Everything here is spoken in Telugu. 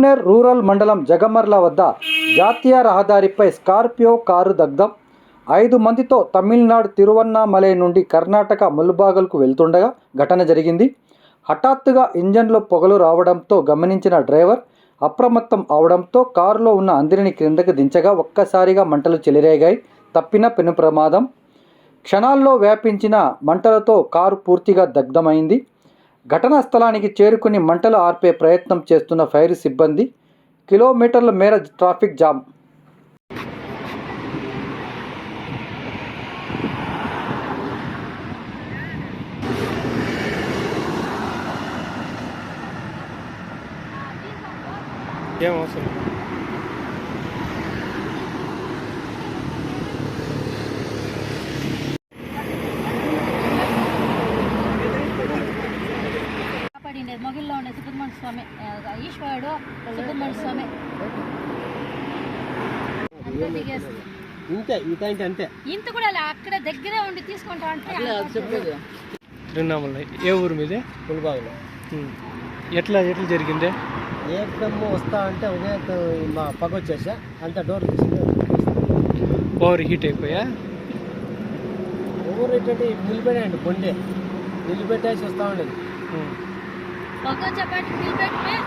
సంగంనేర్ రూరల్ మండలం జగమర్ల వద్ద జాతీయ రహదారిపై స్కార్పియో కారు దగ్ధం. ఐదు మందితో తమిళనాడు తిరువన్నామలై నుండి కర్ణాటక ముల్బాగల్కు వెళ్తుండగా ఘటన జరిగింది. హఠాత్తుగా ఇంజన్లో పొగలు రావడంతో గమనించిన డ్రైవర్ అప్రమత్తం అవడంతో కారులో ఉన్న అందరిని క్రిందకు దించగా ఒక్కసారిగా మంటలు చెలరేగాయి. తప్పిన పెను ప్రమాదం. క్షణాల్లో వ్యాపించిన మంటలతో కారు పూర్తిగా దగ్ధమైంది. ఘటనా స్థలానికి చేరుకుని మంటలు ఆర్పే ప్రయత్నం చేస్తున్న ఫైర్ సిబ్బంది కిలోమీటర్ల మేర ట్రాఫిక్ జామ్. ఏం అవసరం? కాపాడిండేది మొగిల్లో ఉండే సుబ్రహ్మణ్య స్వామి ఈశ్వరుడు సుబ్రహ్మణ్య స్వామి. అంతా దిగేస్తుంది ఇంతే అంతే. ఇంత కూడా లే, అక్కడ దగ్గరే ఉండి తీసుకుంటా అంటే తిరువన్నామలై ఏ ఊరు మీదే? పులిబాగులో. ఎట్లా ఎట్లా జరిగిందే? ఏకదమ్ము వస్తా అంటే ఉదయం మా పగ వచ్చేసా అంత డోర్ తీసి ఓవర్ హీట్ అయిపోయా? ఊరు ఏంటంటే నిలబెట్టండి కొండే. నిలబెట్టేసి వస్తా ఉండేది. मगर चपाटी मिल बैठ में